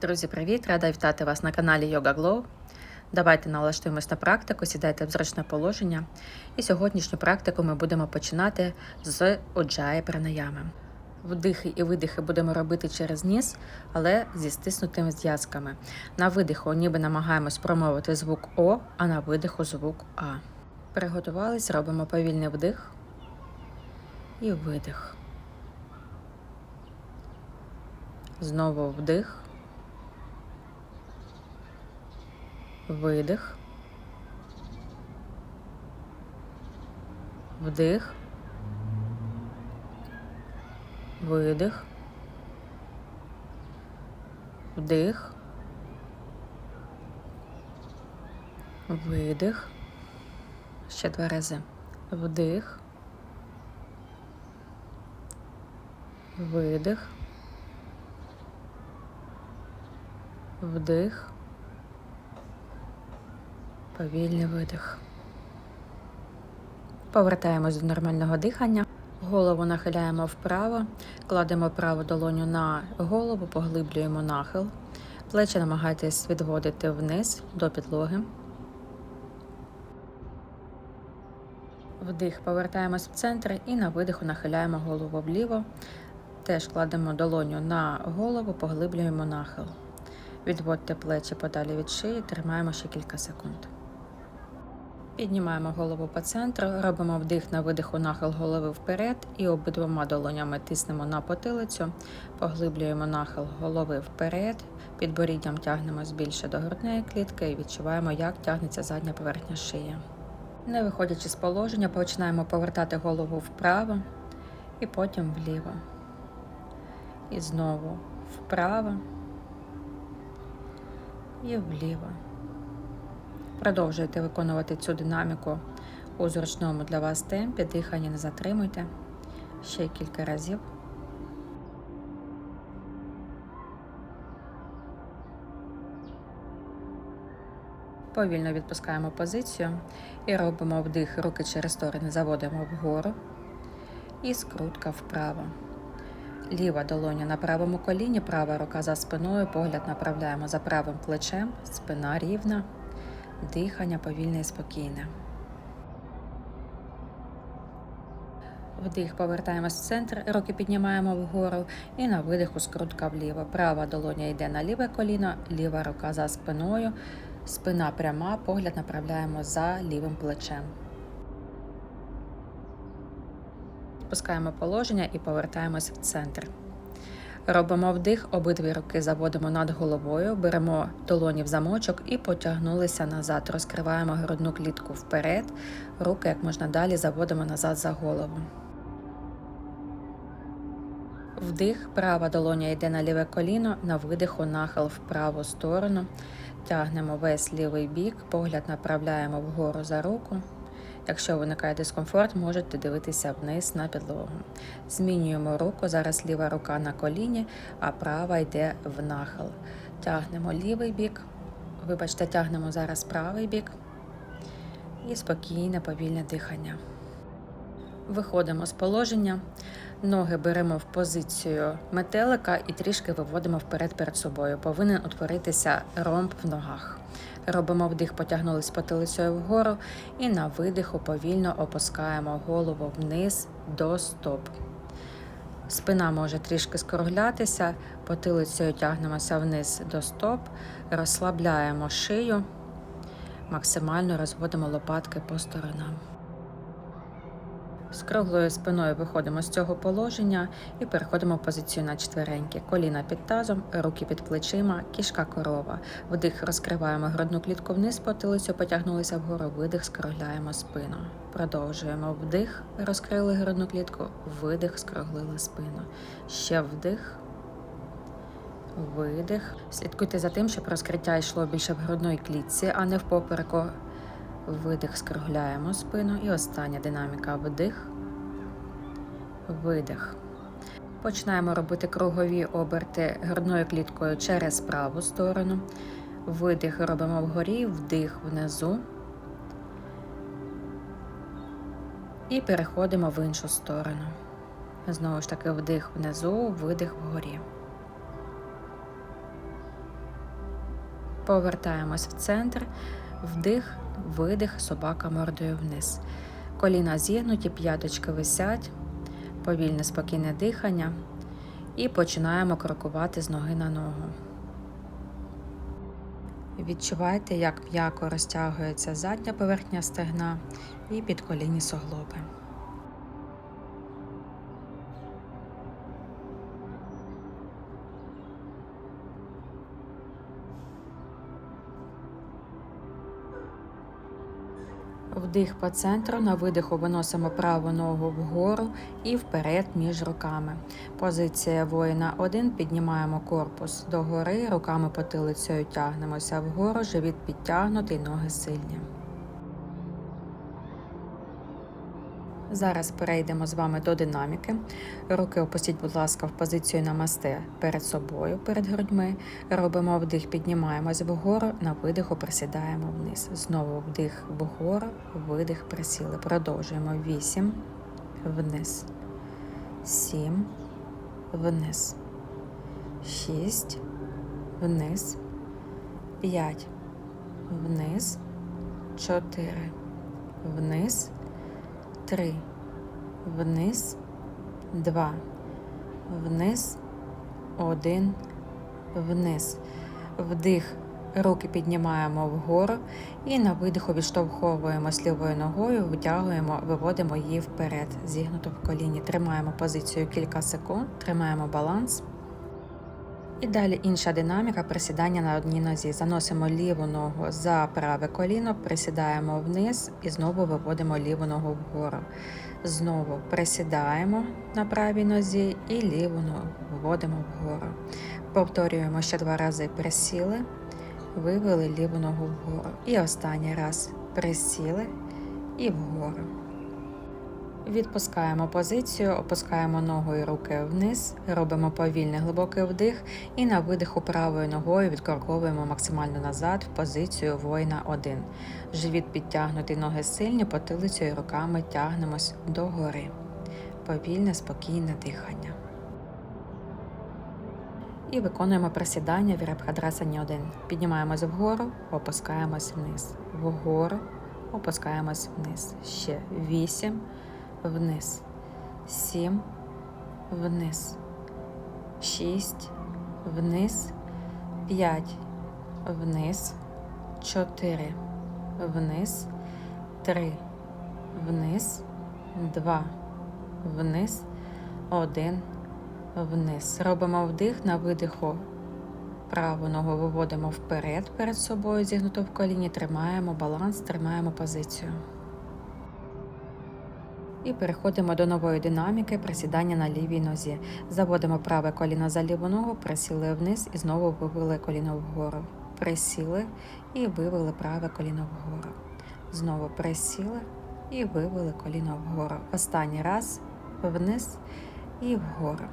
Друзі, привіт! Рада вітати вас на каналі Yoga Glow. Давайте налаштуємось на практику, сідайте в зручне положення. І сьогоднішню практику ми будемо починати з оджаї пранаями. Вдихи і видихи будемо робити через ніс, але зі стиснутими зв'язками. На видиху ніби намагаємось промовити звук О, а на видиху звук А. Приготувались, робимо повільний вдих і видих. Знову вдих. Видих. Вдих. Видих. Вдих. Видих. Ще два рази. Вдих. Видих. Вдих. Повільний видих. Повертаємось до нормального дихання. Голову нахиляємо вправо, кладемо праву долоню на голову, поглиблюємо нахил. Плечі намагайтесь відводити вниз до підлоги. Вдих, повертаємось в центр і на видиху нахиляємо голову вліво. Теж кладемо долоню на голову, поглиблюємо нахил. Відводьте плечі подалі від шиї, тримаємо ще кілька секунд. Піднімаємо голову по центру, робимо вдих на видиху нахил голови вперед і обидвома долонями тиснемо на потилицю, поглиблюємо нахил голови вперед, підборіддям тягнемось більше до грудної клітки і відчуваємо, як тягнеться задня поверхня шиї. Не виходячи з положення, починаємо повертати голову вправо і потім вліво. І знову вправо і вліво. Продовжуйте виконувати цю динаміку у зручному для вас темпі, дихання не затримуйте. Ще кілька разів. Повільно відпускаємо позицію і робимо вдих, руки через сторони заводимо вгору і скрутка вправо. Ліва долоня на правому коліні, права рука за спиною, погляд направляємо за правим плечем, спина рівна, дихання повільне і спокійне. Вдих, повертаємось в центр, руки піднімаємо вгору і на видиху скрутка вліво. Права долоня йде на ліве коліно, ліва рука за спиною, спина пряма, погляд направляємо за лівим плечем. Спускаємо положення і повертаємось в центр. Робимо вдих, обидві руки заводимо над головою, беремо долоні в замочок і потягнулися назад. Розкриваємо грудну клітку вперед, руки як можна далі заводимо назад за голову. Вдих, права долоня йде на ліве коліно, на видиху нахил в праву сторону. Тягнемо весь лівий бік, погляд направляємо вгору за руку. Якщо виникає дискомфорт, можете дивитися вниз на підлогу. Змінюємо руку. Зараз ліва рука на коліні, а права йде в нахил. Тягнемо лівий бік. Вибачте, тягнемо зараз правий бік. І спокійне, повільне дихання. Виходимо з положення. Ноги беремо в позицію метелика і трішки виводимо вперед перед собою. Повинен утворитися ромб в ногах. Робимо вдих, потягнулись потилицею вгору і на видиху повільно опускаємо голову вниз до стоп. Спина може трішки скруглятися, потилицею тягнемося вниз до стоп, розслабляємо шию, максимально розводимо лопатки по сторонам. З круглою спиною виходимо з цього положення і переходимо в позицію на четвереньки. Коліна під тазом, руки під плечима, кішка корова. Вдих розкриваємо грудну клітку вниз, потилицю потягнулися вгору, видих, скругляємо спину. Продовжуємо вдих, розкрили грудну клітку, видих, скруглили спину. Ще вдих. Видих. Слідкуйте за тим, щоб розкриття йшло більше в грудної клітці, а не в попереку. Видих, скругляємо спину. І остання динаміка вдих, видих. Починаємо робити кругові оберти грудною кліткою через праву сторону. Видих робимо вгорі, вдих внизу. І переходимо в іншу сторону. Знову ж таки, вдих внизу, видих вгорі. Повертаємось в центр, вдих, видих, собака мордою вниз. Коліна зігнуті, п'яточки висять, повільне спокійне дихання. І починаємо крокувати з ноги на ногу. Відчувайте, як м'яко розтягується задня поверхня стегна і підколінні суглоби. Вдих по центру, на видиху виносимо праву ногу вгору і вперед між руками. Позиція воїна 1. Піднімаємо корпус догори, руками потилицею тягнемося вгору, живіт підтягнутий, ноги сильні. Зараз перейдемо з вами до динаміки. Руки опустіть, будь ласка, в позицію намасте перед собою, перед грудьми. Робимо вдих, піднімаємось вгору, на видиху присідаємо вниз. Знову вдих вгору, видих, присіли. Продовжуємо 8, вниз, 7, вниз, 6, вниз, 5, вниз, 4, вниз. Три. Вниз. Два. Вниз. Один. Вниз. Вдих. Руки піднімаємо вгору і на видиху відштовховуємо з лівою ногою, витягуємо, виводимо її вперед, зігнуто в коліні. Тримаємо позицію кілька секунд, тримаємо баланс. І далі інша динаміка присідання на одній нозі. Заносимо ліву ногу за праве коліно, присідаємо вниз і знову виводимо ліву ногу вгору. Знову присідаємо на правій нозі і ліву ногу виводимо вгору. Повторюємо ще два рази присіли, вивели ліву ногу вгору. І останній раз присіли і вгору. Відпускаємо позицію, опускаємо ногу і руки вниз, робимо повільний глибокий вдих і на видиху правою ногою відкорковуємо максимально назад в позицію воїна 1. Живіт підтягнутий, ноги сильні, потилицею і руками тягнемось догори. Повільне, спокійне дихання. І виконуємо присідання Вірабхадрасані 1. Піднімаємось вгору, опускаємось вниз. Вгору, опускаємось вниз. Ще 8 вниз, сім, вниз, шість, вниз, п'ять, вниз, чотири, вниз, три, вниз, два, вниз, один, вниз. Робимо вдих на видиху. Праву ногу виводимо вперед перед собою, зігнуто в коліні, тримаємо баланс, тримаємо позицію. І переходимо до нової динаміки присідання на лівій нозі. Заводимо праве коліно за ліву ногу, присіли вниз і знову вивели коліно вгору. Присіли і вивели праве коліно вгору. Знову присіли і вивели коліно вгору. Останній раз вниз і вгору.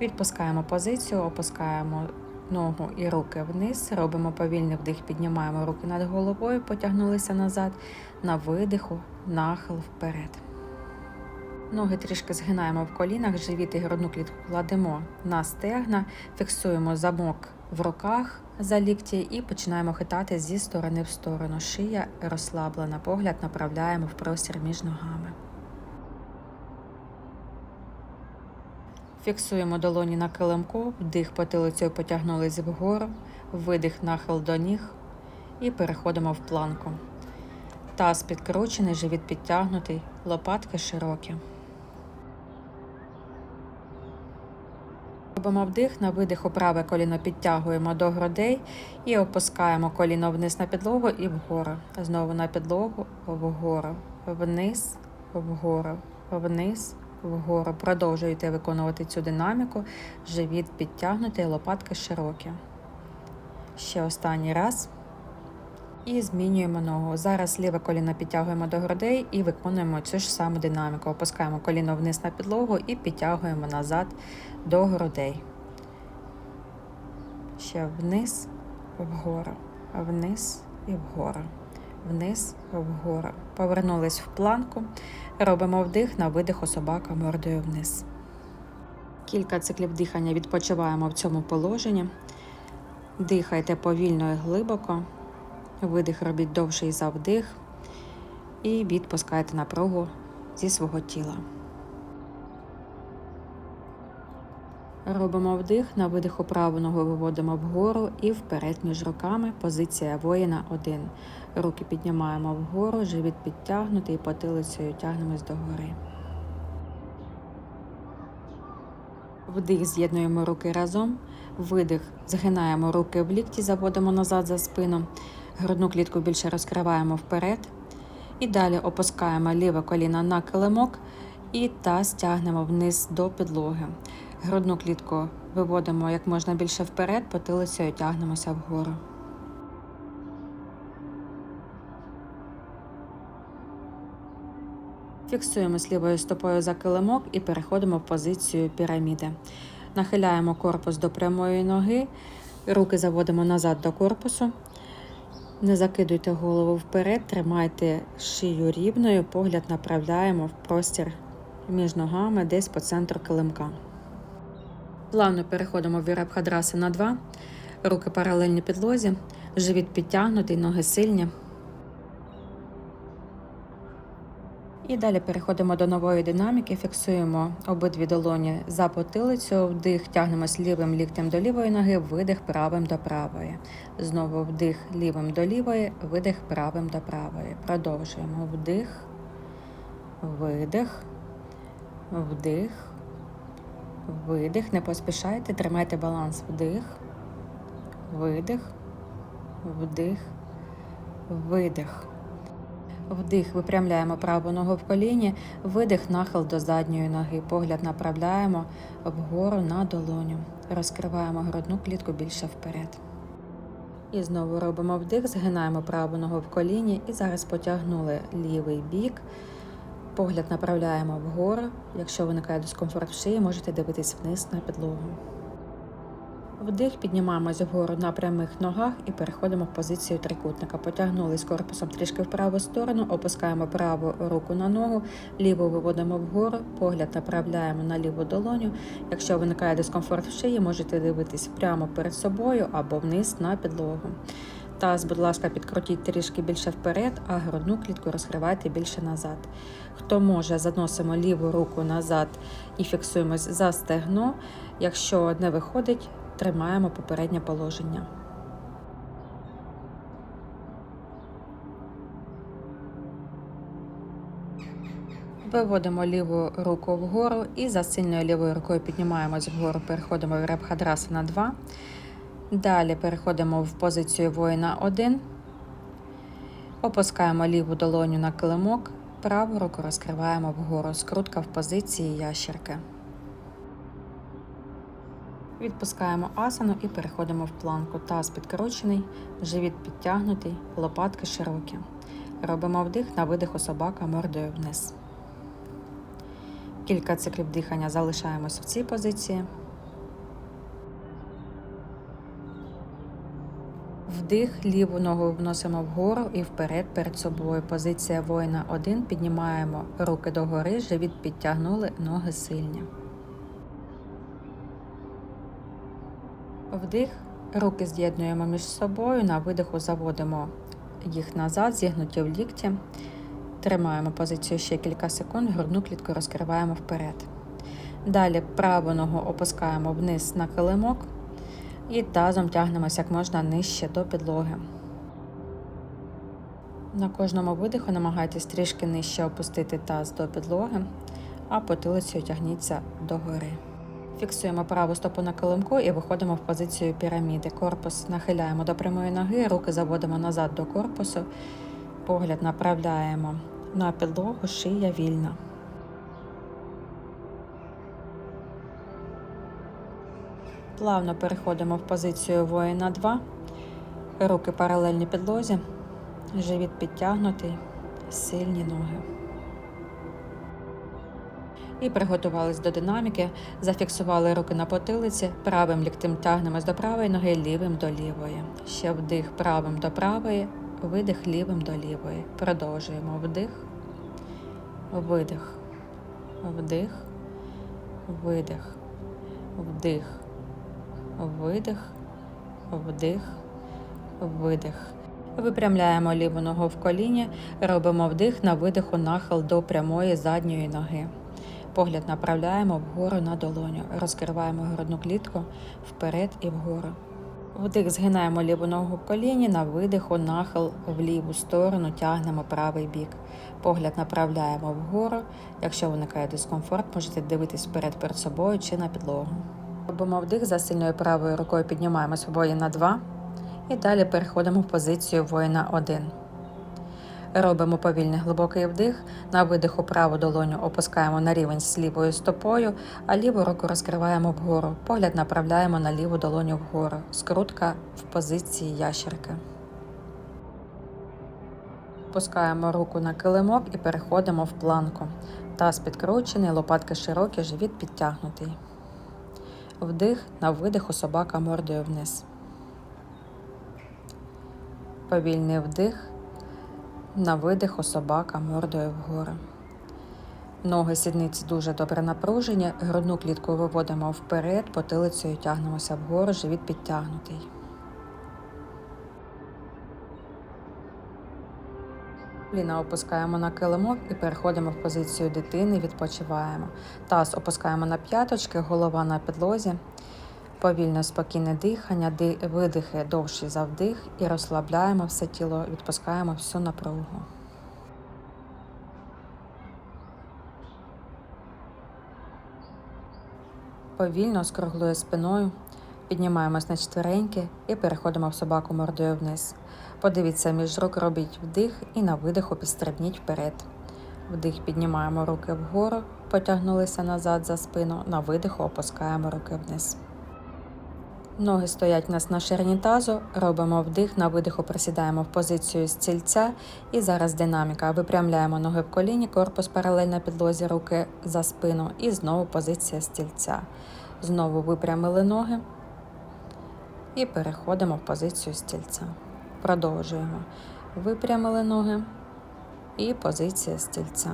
Відпускаємо позицію, опускаємо ногу і руки вниз. Робимо повільний вдих, піднімаємо руки над головою, потягнулися назад. На видиху, нахил вперед. Ноги трішки згинаємо в колінах, живіт і грудну клітку кладемо на стегна, фіксуємо замок в руках за лікті і починаємо хитати зі сторони в сторону. Шия розслаблена, погляд направляємо в простір між ногами. Фіксуємо долоні на килимку, вдих потилицею потягнулись вгору, видих нахил до ніг і переходимо в планку. Таз підкручений, живіт підтягнутий, лопатки широкі. Робимо вдих, на видиху праве коліно підтягуємо до грудей і опускаємо коліно вниз на підлогу і вгору. Знову на підлогу, вгору, вниз, вгору, вниз, вгору. Продовжуйте виконувати цю динаміку. Живіт підтягнутий, лопатки широкі. Ще останній раз. І змінюємо ногу. Зараз ліве коліно підтягуємо до грудей і виконуємо цю ж саму динаміку. Опускаємо коліно вниз на підлогу і підтягуємо назад до грудей. Ще вниз, вгору, вниз і вгору, вниз, вгору. Повернулись в планку. Робимо вдих на видиху собака мордою вниз. Кілька циклів дихання відпочиваємо в цьому положенні. Дихайте повільно і глибоко. Видих робіть довший за вдих. І відпускайте напругу зі свого тіла. Робимо вдих, на видиху праву ногу виводимо вгору і вперед між руками. Позиція воїна 1. Руки піднімаємо вгору, живіт підтягнутий, потилицею тягнемось догори. Вдих, з'єднуємо руки разом. Видих, згинаємо руки в лікті, заводимо назад за спину. Грудну клітку більше розкриваємо вперед. І далі опускаємо ліве коліно на килимок і таз тягнемо вниз до підлоги. Грудну клітку виводимо як можна більше вперед, потилицею тягнемося вгору. Фіксуємо з лівою стопою за килимок і переходимо в позицію піраміди. Нахиляємо корпус до прямої ноги, руки заводимо назад до корпусу. Не закидуйте голову вперед, тримайте шию рівною, погляд направляємо в простір між ногами десь по центру килимка. Плавно переходимо в вірабхадраса на 2, руки паралельні підлозі, живіт підтягнутий, ноги сильні. І далі переходимо до нової динаміки, фіксуємо обидві долоні за потилицю, вдих, тягнемось лівим ліктем до лівої ноги, видих правим до правої. Знову вдих лівим до лівої, видих правим до правої. Продовжуємо вдих, видих, вдих, видих. Не поспішайте, тримайте баланс вдих, видих, вдих, видих. Вдих, випрямляємо праву ногу в коліні, видих, нахил до задньої ноги. Погляд направляємо вгору на долоню. Розкриваємо грудну клітку більше вперед. І знову робимо вдих, згинаємо праву ногу в коліні і зараз потягнули лівий бік. Погляд направляємо вгору. Якщо виникає дискомфорт в шиї, можете дивитись вниз на підлогу. Вдих, піднімаємось вгору на прямих ногах і переходимо в позицію трикутника. Потягнулись корпусом трішки в праву сторону, опускаємо праву руку на ногу, ліву виводимо вгору, погляд направляємо на ліву долоню. Якщо виникає дискомфорт в шиї, можете дивитись прямо перед собою або вниз на підлогу. Таз, будь ласка, підкрутіть трішки більше вперед, а грудну клітку розкривайте більше назад. Хто може, заносимо ліву руку назад і фіксуємось за стегно. Якщо не виходить, тримаємо попереднє положення. Виводимо ліву руку вгору і за сильною лівою рукою піднімаємось вгору, переходимо в ребхадраса на 2. Далі переходимо в позицію воїна 1. Опускаємо ліву долоню на килимок, праву руку розкриваємо вгору. Скрутка в позиції ящерки. Відпускаємо асану і переходимо в планку. Таз підкручений, живіт підтягнутий, лопатки широкі. Робимо вдих на видиху собака мордою вниз. Кілька циклів дихання залишаємось в цій позиції. Вдих, ліву ногу вносимо вгору і вперед перед собою. Позиція воїна 1. Піднімаємо руки догори, живіт підтягнули, ноги сильні. Вдих, руки з'єднуємо між собою. На видиху заводимо їх назад, зігнуті в лікті. Тримаємо позицію ще кілька секунд, грудну клітку розкриваємо вперед. Далі праву ногу опускаємо вниз на килимок і тазом тягнемося як можна нижче до підлоги. На кожному видиху намагайтесь трішки нижче опустити таз до підлоги, а потилицею тягніться догори. Фіксуємо праву стопу на килимку і виходимо в позицію піраміди. Корпус нахиляємо до прямої ноги, руки заводимо назад до корпусу, погляд направляємо на підлогу, шия вільна. Плавно переходимо в позицію воїна 2, руки паралельні підлозі, живіт підтягнутий, сильні ноги. І приготувались до динаміки, зафіксували руки на потилиці, правим ліктем тягнемось до правої ноги, лівим до лівої. Ще вдих правим до правої, видих лівим до лівої. Продовжуємо вдих, видих, вдих, видих, вдих, видих, вдих, видих. Випрямляємо ліву ногу в коліні, робимо вдих на видиху нахил до прямої задньої ноги. Погляд направляємо вгору на долоню. Розкриваємо грудну клітку вперед і вгору. Вдих згинаємо ліву ногу в коліні, на видиху нахил в ліву сторону тягнемо правий бік. Погляд направляємо вгору. Якщо виникає дискомфорт, можете дивитись вперед перед собою чи на підлогу. Робимо вдих за сильною правою рукою піднімаємось воїн на 2 і далі переходимо в позицію воїна 1. Робимо повільний глибокий вдих. На видиху праву долоню опускаємо на рівень з лівою стопою, а ліву руку розкриваємо вгору. Погляд направляємо на ліву долоню вгору. Скрутка в позиції ящерки. Опускаємо руку на килимок і переходимо в планку. Таз підкручений, лопатки широкі, живіт підтягнутий. Вдих на видиху собака мордою вниз. Повільний вдих. На видиху собака мордою вгору. Ноги сідниці дуже добре напружені. Грудну клітку виводимо вперед, потилицею тягнемося вгору, живіт підтягнутий. Ліна опускаємо на килимок і переходимо в позицію дитини, відпочиваємо. Таз опускаємо на п'яточки, голова на підлозі. Повільне спокійне дихання, видихи довші за вдих і розслабляємо все тіло, відпускаємо всю напругу. Повільно з круглою спиною піднімаємось на четвереньки і переходимо в собаку мордою вниз. Подивіться між рук, робіть вдих і на видиху підстрибніть вперед. Вдих піднімаємо руки вгору, потягнулися назад за спину. На видиху опускаємо руки вниз. Ноги стоять у нас на ширині тазу, робимо вдих, на видиху присідаємо в позицію стільця і зараз динаміка. Випрямляємо ноги в коліні, корпус паралельно підлозі, руки за спину і знову позиція стільця. Знову випрямили ноги і переходимо в позицію стільця. Продовжуємо. Випрямили ноги і позиція стільця.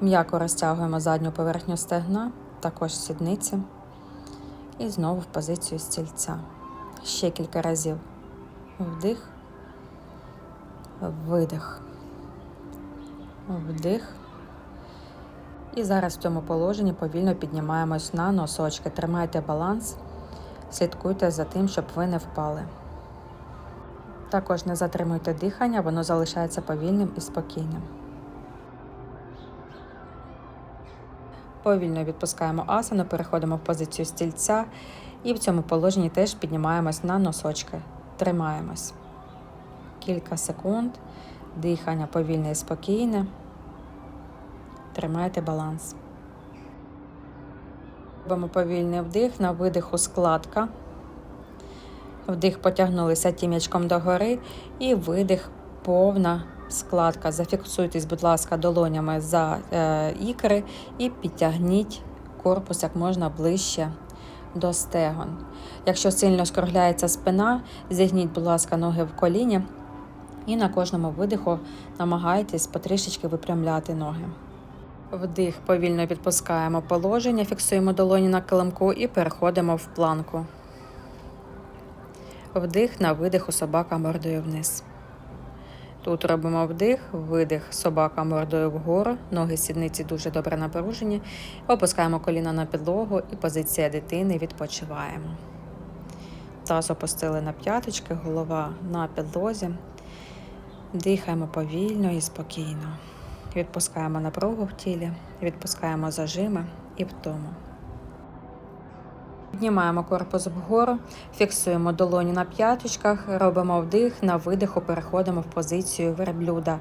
М'яко розтягуємо задню поверхню стегна, також сідниці. І знову в позицію стільця. Ще кілька разів. Вдих, видих, вдих. І зараз в цьому положенні повільно піднімаємось на носочки. Тримайте баланс, слідкуйте за тим, щоб ви не впали. Також не затримуйте дихання, воно залишається повільним і спокійним. Повільно відпускаємо асану, переходимо в позицію стільця і в цьому положенні теж піднімаємось на носочки. Тримаємось. Кілька секунд. Дихання повільне і спокійне. Тримайте баланс. Робимо повільний вдих, на видиху складка. Вдих потягнулися тім'ячком догори і видих повна складка. Зафіксуйтесь, будь ласка, долонями за е, ікри і підтягніть корпус як можна ближче до стегон. Якщо сильно скругляється спина, зігніть, будь ласка, ноги в коліні і на кожному видиху намагайтесь потрішечки випрямляти ноги. Вдих повільно відпускаємо положення, фіксуємо долоні на килимку і переходимо в планку. Вдих на видиху собака мордою вниз. Тут робимо вдих, видих, собака мордою вгору, ноги сідниці дуже добре напружені. Опускаємо коліна на підлогу і позиція дитини відпочиваємо. Таз опустили на п'яточки, голова на підлозі. Дихаємо повільно і спокійно. Відпускаємо напругу в тілі, відпускаємо зажими і втому. Піднімаємо корпус вгору, фіксуємо долоні на п'яточках, робимо вдих, на видиху переходимо в позицію верблюда.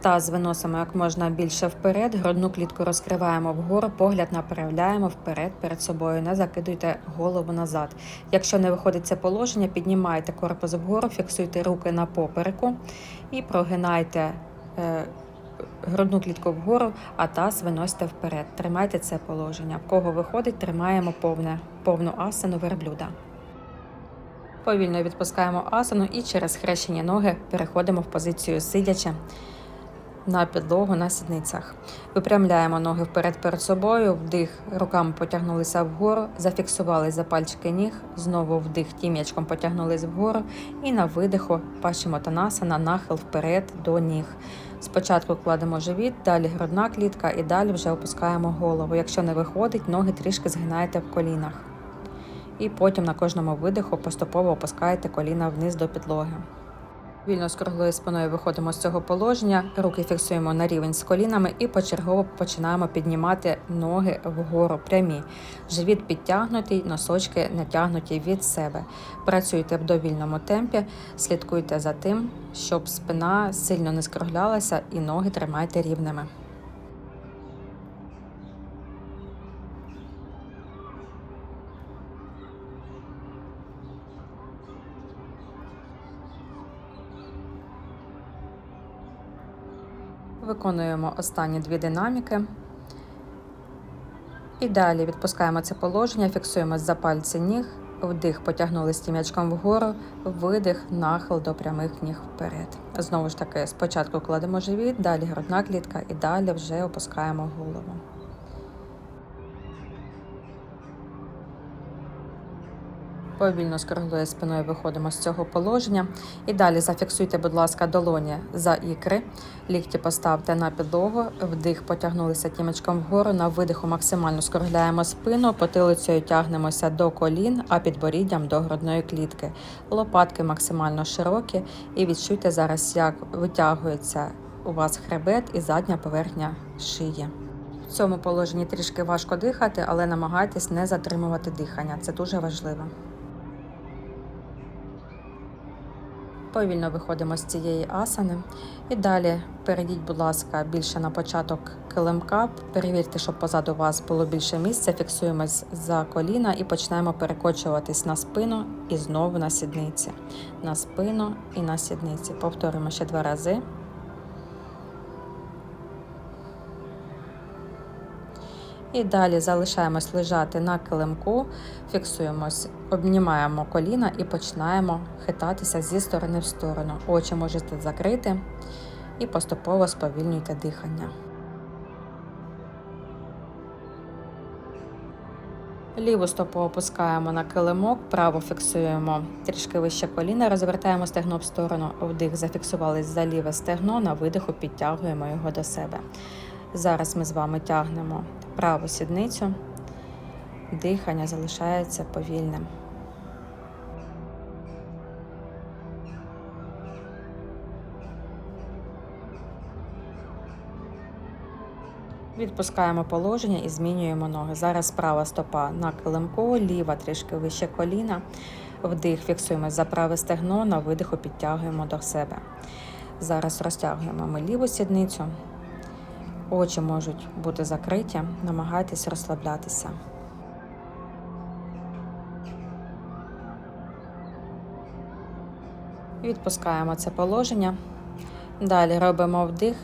Таз виносимо як можна більше вперед, грудну клітку розкриваємо вгору, погляд направляємо вперед перед собою. Не закидуйте голову назад. Якщо не виходить це положення, піднімайте корпус вгору, фіксуйте руки на попереку і прогинайте. Грудну клітку вгору, а таз виносите вперед. Тримайте це положення. В кого виходить, тримаємо повне, повну асану верблюда. Повільно відпускаємо асану і через хрещені ноги переходимо в позицію сидяча. на підлогу на сідницях. Випрямляємо ноги вперед перед собою, вдих, руками потягнулися вгору, зафіксували за пальчики ніг, знову вдих, тім'ячком потягнулись вгору і на видиху пашімотанасана, нахил вперед до ніг. Спочатку кладемо живіт, далі грудна клітка і далі вже опускаємо голову. Якщо не виходить, ноги трішки згинаєте в колінах. І потім на кожному видиху поступово опускаєте коліна вниз до підлоги. Вільно з круглою спиною виходимо з цього положення, руки фіксуємо на рівень з колінами і почергово починаємо піднімати ноги вгору прямі. Живіт підтягнутий, носочки натягнуті від себе. Працюйте в довільному темпі, слідкуйте за тим, щоб спина сильно не скруглялася і ноги тримайте рівними. Виконуємо останні дві динаміки. І далі відпускаємо це положення, фіксуємо за пальці ніг, вдих, потягнули стім'ячком вгору, видих, нахил до прямих ніг вперед. Знову ж таки, спочатку кладемо живіт, далі грудна клітка і далі вже опускаємо голову. Повільно з круглою спиною виходимо з цього положення. І далі зафіксуйте, будь ласка, долоні за ікри. Лікті поставте на підлогу, вдих, потягнулися тімечком вгору. На видиху максимально скругляємо спину, потилицею тягнемося до колін, а підборіддям до грудної клітки. Лопатки максимально широкі. І відчуйте зараз, як витягується у вас хребет і задня поверхня шиї. В цьому положенні трішки важко дихати, але намагайтесь не затримувати дихання. Це дуже важливо. Повільно виходимо з цієї асани. І далі перейдіть, будь ласка, більше на початок килимка. Перевірте, щоб позаду вас було більше місця. Фіксуємось за коліна і починаємо перекочуватись на спину і знову на сідниці. На спину і на сідниці. Повторимо ще два рази. І далі залишаємось лежати на килимку, фіксуємось, обнімаємо коліна і починаємо хитатися зі сторони в сторону. Очі можете закрити і поступово сповільнюйте дихання. Ліву стопу опускаємо на килимок, праву фіксуємо трішки вище коліна, розвертаємо стегно в сторону, вдих, зафіксувались за ліве стегно, на видиху підтягуємо його до себе. Зараз ми з вами тягнемо праву сідницю, дихання залишається повільним. Відпускаємо положення і змінюємо ноги. Зараз права стопа на килимку, ліва трішки вище коліна. Вдих, фіксуємо за праве стегно, на видиху підтягуємо до себе. Зараз розтягуємо ми ліву сідницю, Очі можуть бути закриті, намагайтесь розслаблятися. Відпускаємо це положення. Далі робимо вдих,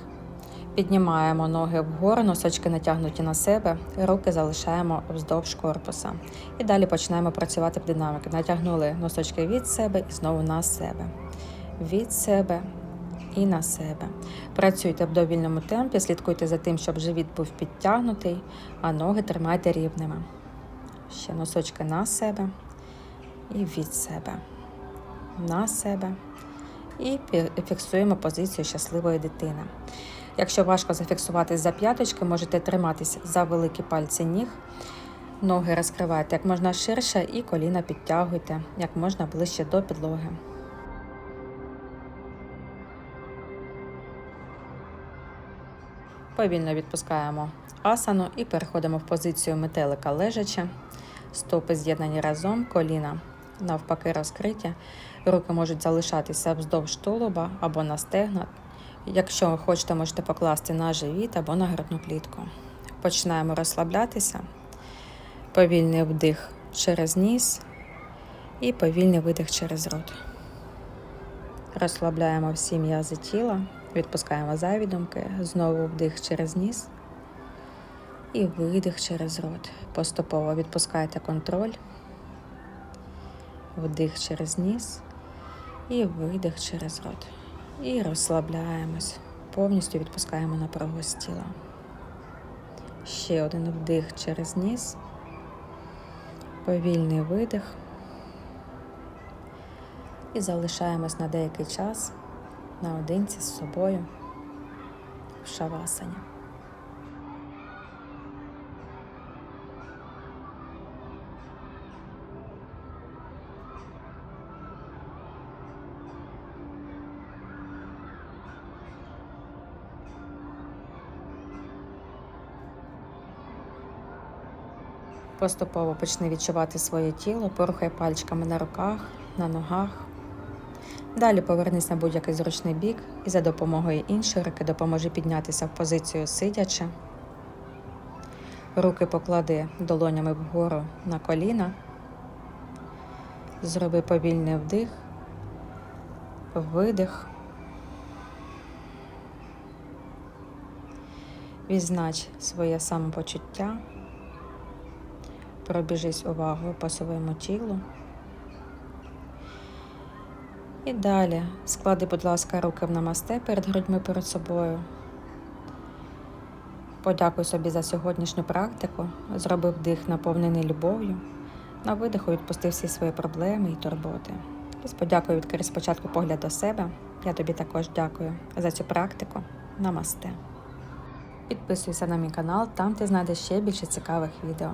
піднімаємо ноги вгору, носочки натягнуті на себе, руки залишаємо вздовж корпуса. І далі починаємо працювати в динаміки. Натягнули носочки від себе і знову на себе. Від себе і на себе. Працюйте в довільному темпі, слідкуйте за тим, щоб живіт був підтягнутий, а ноги тримайте рівними. Ще носочки на себе і від себе. На себе. І фіксуємо позицію щасливої дитини. Якщо важко зафіксуватись за п'яточки, можете триматися за великі пальці ніг. Ноги розкривайте як можна ширше і коліна підтягуйте як можна ближче до підлоги. Повільно відпускаємо асану і переходимо в позицію метелика лежача. Стопи з'єднані разом, коліна навпаки розкриті. Руки можуть залишатися вздовж тулуба або на стегна. Якщо хочете, можете покласти на живіт або на грудну клітку. Починаємо розслаблятися. Повільний вдих через ніс і повільний видих через рот. Розслабляємо всі м'язи тіла. Відпускаємо зайві думки, знову вдих через ніс і видих через рот. Поступово відпускайте контроль, вдих через ніс і видих через рот. І розслабляємось. повністю відпускаємо напругу з тіла. Ще один вдих через ніс, повільний видих. І залишаємось на деякий час наодинці з собою в шавасані. Поступово почни відчувати своє тіло, порухай пальчиками на руках, на ногах. Далі повернись на будь-який зручний бік і за допомогою іншої руки допоможи піднятися в позицію сидячи. Руки поклади долонями вгору на коліна. Зроби повільний вдих, видих. Відзнач своє самопочуття. Пробіжись увагою по своєму тілу. І далі склади, будь ласка, руки в намасте перед грудьми перед собою. Подякуй собі за сьогоднішню практику. Зроби вдих, наповнений любов'ю. На видиху відпусти всі свої проблеми і турботи. І з подякою відкрий спочатку погляд до себе. Я тобі також дякую за цю практику. Намасте. Підписуйся на мій канал, там ти знайдеш ще більше цікавих відео.